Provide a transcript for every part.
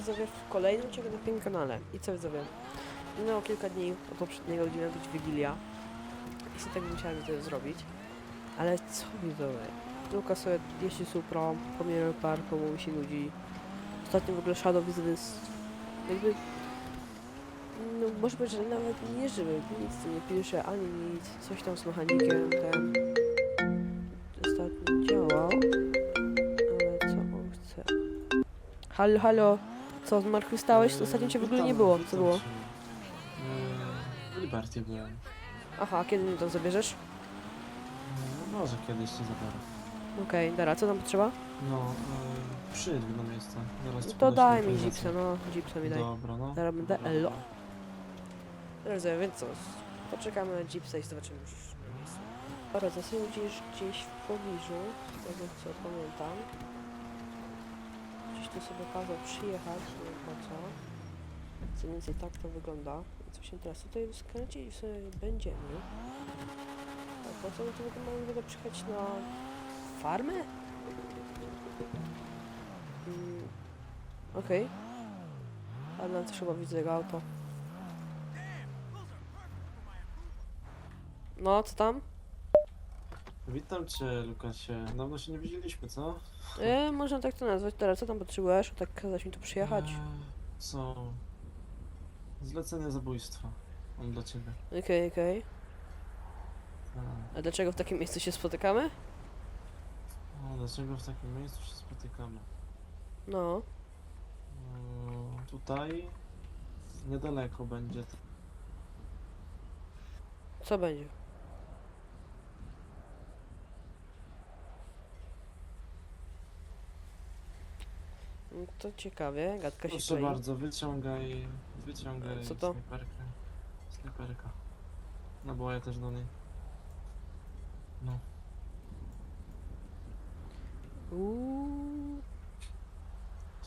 widzowie w kolejnym ciągu na tym kanale. I co widzowie? Minęło kilka dni od poprzedniego, gdzie miała być Wigilia. I sobie tak musiałem to zrobić. Ale co widzowie? Luka sobie jeździ Supra, po Mirror Parku, mu się nudzi. Ostatnio w ogóle Shadow widzowie jakby... No może być, że nawet nie żywy, nic tu nie pisze, ani nic. Coś tam z mechanikiem, ten... Ostatnio działał. Ale co on chce? Halo, halo. Co, zmartwychwstałeś? Ostatnio cię w ogóle nie było. Co było? W Liberty byłem. Aha, kiedy mnie tam zabierzesz? No, może kiedyś cię zabiorę. Okej, dobra, co tam potrzeba? No, e, przyjedź na miejsce. Zaraz ci To daj mi lokalizację. Gipsa, no. Gipsa mi daj. Dobra, no. Zaraz będę Dobra, elo. Dobrze, więc co? Poczekamy na Gipsa i zobaczymy już na miejscu. Dobra, gdzieś, gdzieś w pobliżu, z tego co pamiętam. Tu sobie kazał przyjechać, nie wiem po co. Co więcej tak to wygląda. Więc właśnie teraz tutaj skręcić sobie będziemy. A po co w ogóle mamy w ogóle przyjechać na farmę? Mm, Okej. Ale nam też chyba widzę jego auto. No, co tam? Witam cię, Lukasie. Dawno się nie widzieliśmy, co? E, można tak to nazwać. Teraz, co tam potrzebujesz? Tak kazać mi tu przyjechać. Eee, co? Zlecenie zabójstwa. Mam dla ciebie. Okej, okej. Tak. A dlaczego w takim miejscu się spotykamy? O, dlaczego w takim miejscu się spotykamy? No. Eee, tutaj niedaleko będzie. Co będzie? No To ciekawie, gadka się Proszę klei. bardzo, wyciągaj, wyciągaj Co to? snajperkę. Snajperka. No bo ja też do niej. No. Uuu.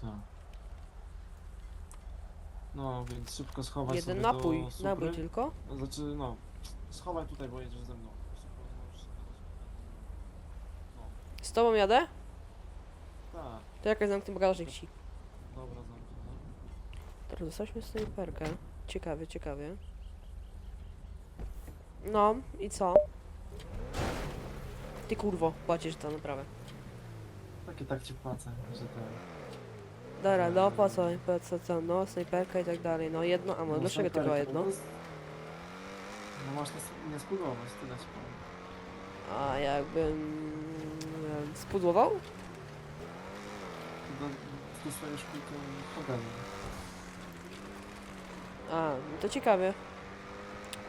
Tak. No, więc szybko schowaj Jeden sobie napój, do supry. napój tylko. No, Znaczy, no, schowaj tutaj, bo jedziesz ze mną. Z tobą jadę? Tak, To jakaś zamknę bagażnik ci. dobra, zamknę. Teraz dostaliśmy snajperkę. Ciekawie, ciekawie. No, i co? Ty kurwo, płacisz za naprawę. Tak i tak ci płacę, że to... Dobra, no po co, po co, co, no, snajperka i tak dalej. No jedno, a no, dlaczego tylko jedno? No masz nie, nie spróbować, tyle ci powiem. A jakbym... e, spudłował? Do, dostajesz kulkę pogadam. A, no to ciekawie.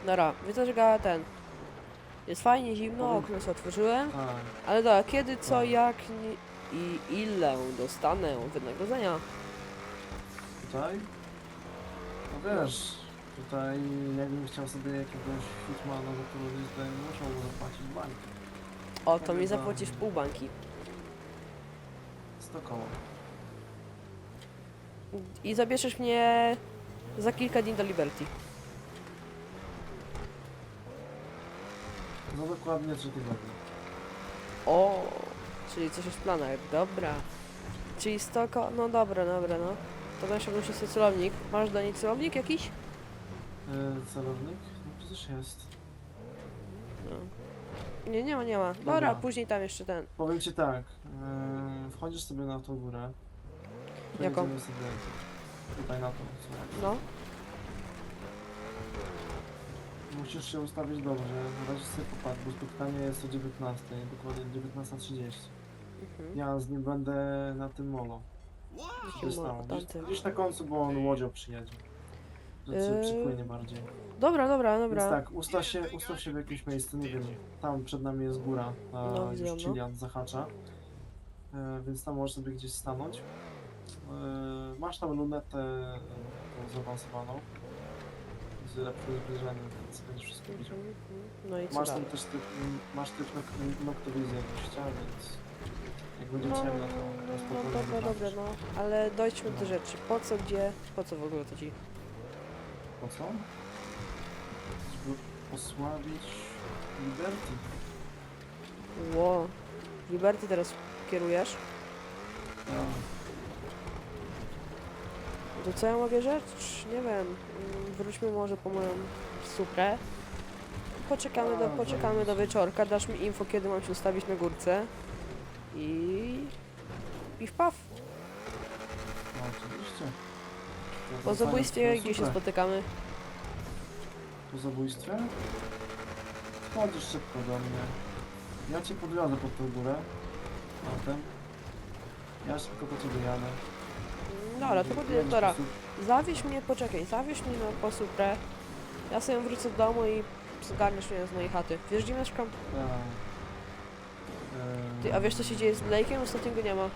Dobra, widzę, że gada ten. Jest fajnie zimno, Powiem- okno sobie otworzyłem. Tak, Ale dobra, kiedy, co, Tak. jak ni- i ile dostanę wynagrodzenia? tutaj? No wiesz, tutaj jakbym chciał sobie jakiegoś hitmana zatrudnić, to bym musiał mu zapłacić bańkę. O, to mi zapłacisz pół bańki. 100 koło. I zabierzesz mnie za kilka dni do Liberty. No dokładnie 3 tygodnie. O, czyli coś jest w planach, dobra. Czyli stoko, no dobra, dobra, no. To musi sobie celownik. Masz do niej celownik jakiś? Yy, celownik? No przecież jest. No. Nie, nie ma, nie ma. Dobra, Dobra. później tam jeszcze ten. Powiem ci tak, yy, wchodzisz sobie na tą górę. Jaką? Pojedziemy sobie tutaj na słuchaj. No. Musisz się ustawić dobrze, na razie sobie popatrz, bo spotkanie jest o 19, dokładnie 19.30. Mhm. Ja z nim będę na tym molo. Jakim Gdzieś mo- tam, gdzieś, tamtym? gdzieś na końcu, bo on łodzią przyjedzie. Że Yy, się przypłynie bardziej. Dobra, dobra, Więc dobra. tak, ustaw się, ustaw się w jakimś miejscu, nie wiem, tam przed nami jest góra, a No, już no. Chilian zahacza. E, więc tam możesz sobie gdzieś stanąć. E, masz tam lunetę e, zaawansowaną. Z lepszym zbliżeniem, więc będziesz wszystko widział. Mhm. No i co Masz tam dalej? też typ, masz typ nok- noktowizję gościa, więc jak będzie No, ciemno, no, to, to no, spokojnie dobra, dobra, zobaczysz. no. Ale dojdźmy do rzeczy. Po co, gdzie, po co w ogóle to ci? Po co? Żeby osłabić Liberty. Ło. Liberty teraz kierujesz? Ja. To co ja mogę rzec? Nie wiem. mm, Wróćmy może po moją suprę. Poczekamy do, poczekamy do wieczorka, dasz mi info, kiedy mam się ustawić na górce. I... I wpaw. No oczywiście. To Po zabójstwie gdzie się spotykamy? Po zabójstwie? Chodzisz szybko do mnie. Ja cię podwiozę pod tą górę. Potem. Ja szybko po ciebie jadę. Ale to po dobra. su- Zawieź mnie, poczekaj, zawieź mnie na po suprę. Ja sobie wrócę do domu i zgarniesz mnie z mojej chaty. Wiesz gdzie mieszkam? Ty, a wiesz co się dzieje z Blake'em? Ostatnio go nie ma.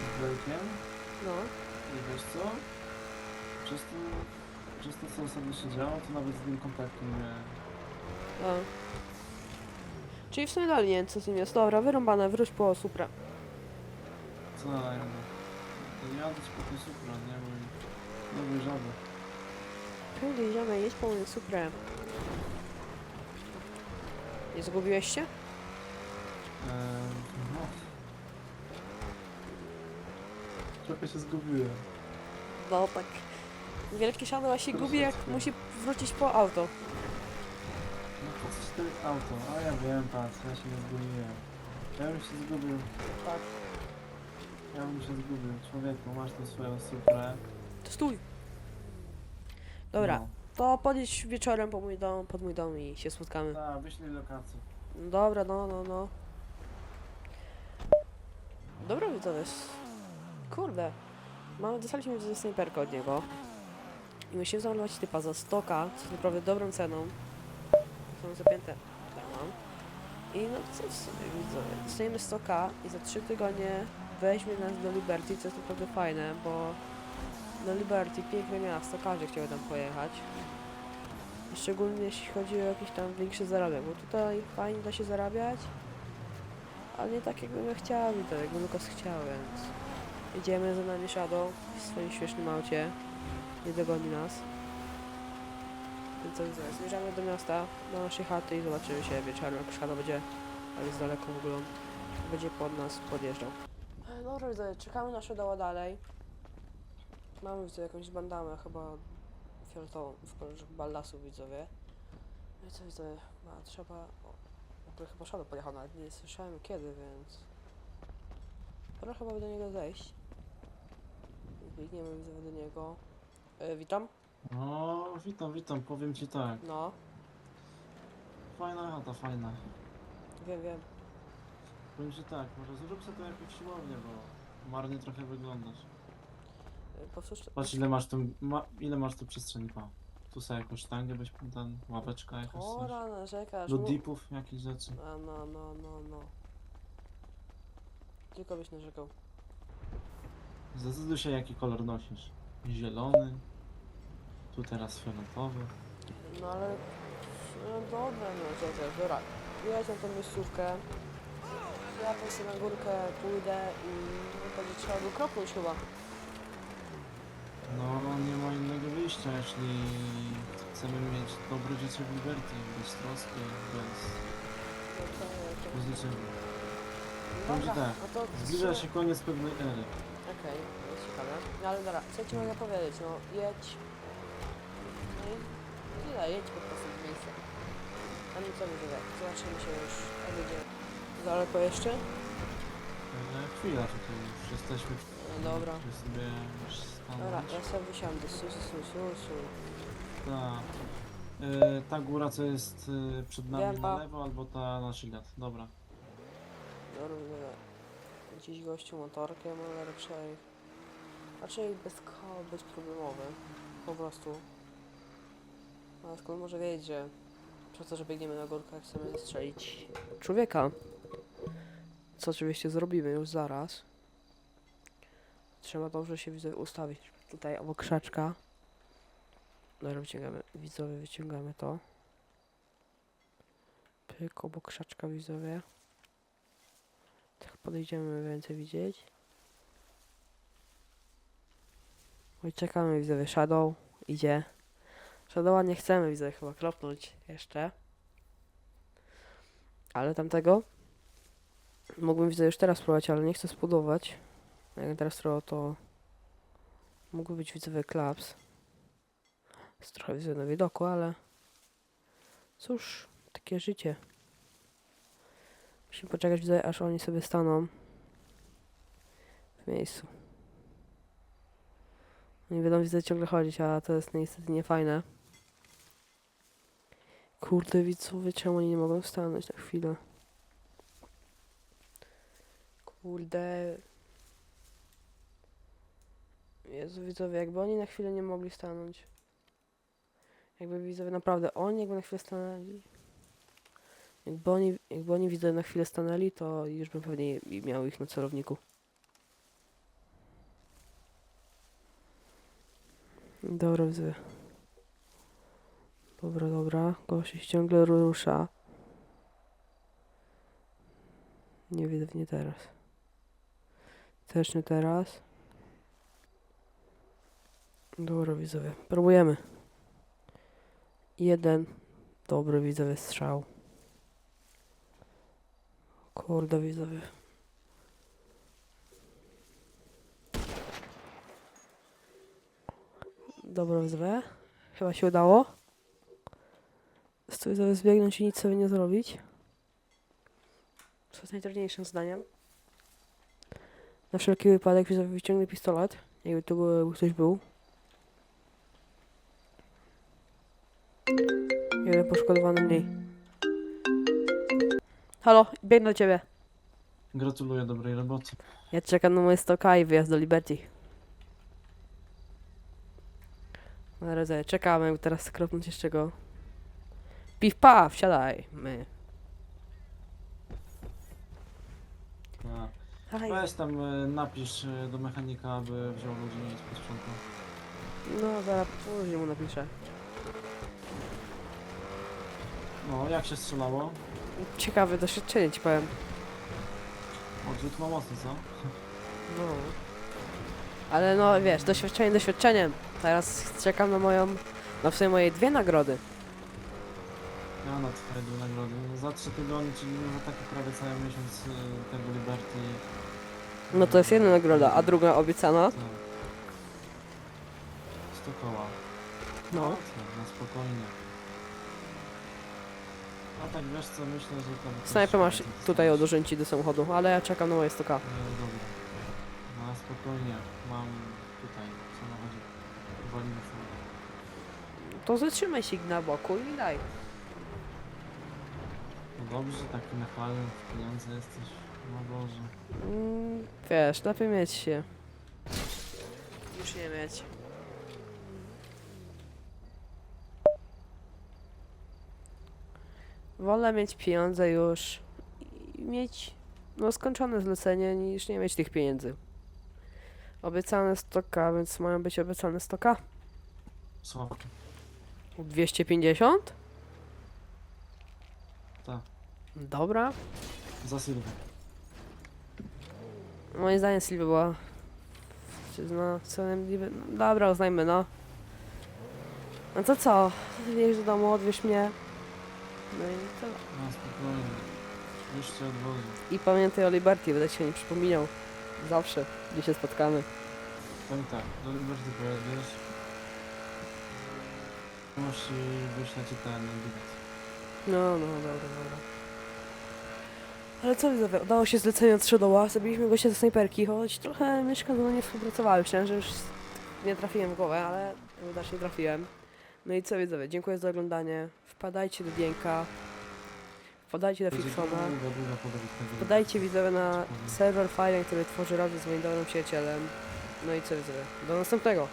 Z Blake'iem? No. I wiesz co? Przez to, przez to co ostatnio się działo, to nawet z nim kontaktu nie. A. Czyli w sumie dalej nie wiem co z nim jest. Dobra, wyrąbane, wróć po suprę. Co jadę? To jadę ci po tej supra, nie mój... Nie mój żaby. Kiedy idziemy, jedź po moją suprę. Nie zgubiłeś się? Eee, no. Trochę się zgubiłem. No tak. Wielki siadła się gubi jak Troszeczkę. musi wrócić po auto. No po co ci to auto? A ja wiem, patrz, ja się nie zgubiłem. Ja bym się zgubił. Tak. Ja bym się zgubił. Człowieku, masz tu swoją suprę. To stój. Dobra, No. to podjedź wieczorem po mój dom, pod mój dom i się spotkamy. Tak, wyślij lokację. Dobra, no, no, no. Dobra, to jest. Kurde. Mamy, dostaliśmy ze snajperkę od niego. I musimy zamalować typa za 100k, co jest naprawdę dobrą ceną. Są zapięte. Tak mam. I no co w sumie widzowie. Dostajemy 100k i za 3 tygodnie weźmie nas do Liberty, co jest naprawdę fajne, bo do Liberty piękne miasto, każdy chciałby tam pojechać. Szczególnie jeśli chodzi o jakiś tam większy zarobek, bo tutaj fajnie da się zarabiać, ale nie tak jakbym ja chciał i tak jakby Lukas chciał, więc jedziemy za nami Shadow w swoim śmiesznym aucie, nie dogoni nas. Więc co widzę, zmierzamy do miasta, do naszej chaty i zobaczymy się wieczorem, jak Shadow będzie, ale jest daleko w ogóle, będzie pod nas podjeżdżał. Dobra, widzę, czekamy na Shadowa dalej. Mamy widzę jakąś bandamę, chyba fioletową, w kolorze ballasów widzowie. No i co widzę, ma, trzeba... O, chyba Shadow pojechał, nawet nie słyszałem kiedy, więc... Pora chyba by do niego zejść. Biegniemy widzę do niego. E, witam. No, witam, witam, powiem ci tak. No, Fajna chata, fajna. wiem, wiem. Powiem ci tak, może zrób sobie to jakąś siłownię, bo marnie trochę wyglądasz. E, Powtórz... Patrz ile masz tu, ma, ile masz tu przestrzeni, pa. Tu sobie jakąś sztangę byś ten, ławeczka jakaś coś. Ora, narzekasz. Do dipów jakieś rzeczy. A, no, no, no, no. Tylko byś narzekał. Zdecyduj się jaki kolor nosisz. Zielony. Tu teraz fioletowy. No ale... No dobra, no czekaj, dobra. Wyjedź na tą miejscówkę. Ja tam sobie na górkę pójdę i no, będzie trzeba go kropnąć chyba. No, nie ma innego wyjścia, jeśli chcemy mieć dobre życie w Liberty, bez troski, bez, No to, to... bez niczego. Dobra, tak, no to... Zbliża się koniec pewnej ery. Okej, jest ciekawe. No ale dobra, co ci mogę powiedzieć, no jedź. No i tyle, jedź po prostu w miejsce. A my co widzę, zobaczymy się już, jak będzie daleko jeszcze. E, chwila tutaj już jesteśmy. No dobra. Sobie już Dobra, ja sobie wysiądę, su, su, su, su, su. Ta, e, ta góra co jest e, przed nami Wiem, pa. na lewo, albo ta na szylad. Dobra. Dobra. Gdzieś gościu motorkiem, ale raczej... Raczej bez koła, bezproblemowy. Po prostu. A skąd może wiedzieć, że przez to, że biegniemy na górkę, chcemy zastrzelić człowieka. Co oczywiście zrobimy już zaraz. Trzeba dobrze się widzowie ustawić. Tutaj obok krzaczka. Dobra, wyciągamy, widzowie, wyciągamy to. Pyk, obok krzaczka, widzowie. Tak podejdziemy więcej widzieć. Oj, czekamy, widzowie, Shadow idzie. Shadowa nie chcemy, widzę, chyba klopnąć jeszcze. Ale tamtego mógłbym, widzę, już teraz spróbować, ale nie chcę spróbować. Jak teraz to, to mógłby być widzowy klaps. Jest trochę widzę na widoku, ale cóż, takie życie. Musimy poczekać widzę, aż oni sobie staną w miejscu. Nie wiadomo, widzę ciągle chodzić, a to jest niestety niefajne. Kurde, widzowie, czemu oni nie mogą stanąć na chwilę? Kurde. Jezu, widzowie, jakby oni na chwilę nie mogli stanąć. Jakby widzowie, naprawdę, oni jakby na chwilę stanęli. Jakby oni, jakby oni widzowie na chwilę stanęli, to już bym pewnie miał ich na celowniku. Dobra, widzowie. Dobra, dobra. Gość ciągle rusza. Nie widzę, nie teraz. Też nie teraz. Dobra, widzowie. Próbujemy. Jeden dobry widzowie strzał. Kurde, widzowie. Dobra, widzowie. Chyba się udało. Sobie zbiegnąć i nic sobie nie zrobić. Co jest najtrudniejszym zdaniem. Na wszelki wypadek wyciągnę pistolet. Jakby tu był, ktoś był. Jeden poszkodowany mniej. Halo, biegnę do ciebie. Gratuluję dobrej roboty. Ja czekam na moje stoka i wyjazd do Liberty. Na razie czekamy, teraz skropnąć jeszcze go. Piw paw, wsiadaj. My. A. Haj. Weź tam e, napisz e, do mechanika, aby wziął ludzi i posprzątał. No, zaraz później mu napiszę. No, jak się strzelało? Ciekawe doświadczenie ci powiem. Odrzut ma mocny, co? No. Ale no wiesz, doświadczenie doświadczeniem. Teraz czekam na moją, na w sumie moje dwie nagrody. Ja na dwie nagrody. No, za trzy tygodnie, czyli no, za taki prawie cały miesiąc e, tego Liberty. No to jest jedna nagroda, a druga obiecana. Tak. 100 koła. No. Na spokojnie. A tak wiesz co, myślę, że tam... Masz też tutaj od dostaniesz. urzęci do samochodu, ale ja czekam na moje stoka. E, dobra. Na spokojnie. Mam tutaj w samochodzie. Walimy samochód. To zatrzymaj się na boku i daj. Dobrze, taki nachwalny w pieniądze jesteś. No Boże. Mm, wiesz, lepiej mieć się. Niż nie mieć. Wolę mieć pieniądze już i mieć no skończone zlecenie niż nie mieć tych pieniędzy. Obiecane stoka, więc mają być obiecane stoka. Słabo. 250? Tak. Dobra. Za Sylwę. Moim zdaniem Sylwia była. Czy zna cenem Liby? No, dobra, uznajmy, no. No to co? Jedź do domu, odwieź mnie. No i tyle. Na spokojnie. Już cię odwożę. I pamiętaj o Liberty, będę ci o nim przypominał. Zawsze, gdzie się spotkamy. Powiem tak, do Liberty pojedziesz. Musi wyśleć ci ten bilet. No, no, dobra, dobra. Ale co widzowie, udało się zlecenie od Shadowa, zabiliśmy gościa ze snajperki, choć trochę myszka ze mną nie współpracowały, myślałem, że już nie trafiłem w głowę, ale udacznie trafiłem. No i co widzowie, dziękuję za oglądanie, wpadajcie do Dienka, wpadajcie do Fixona, wpadajcie widzowie na serwer Fire, który tworzy razem z moim dobrym przyjacielem. No i co widzowie, do następnego!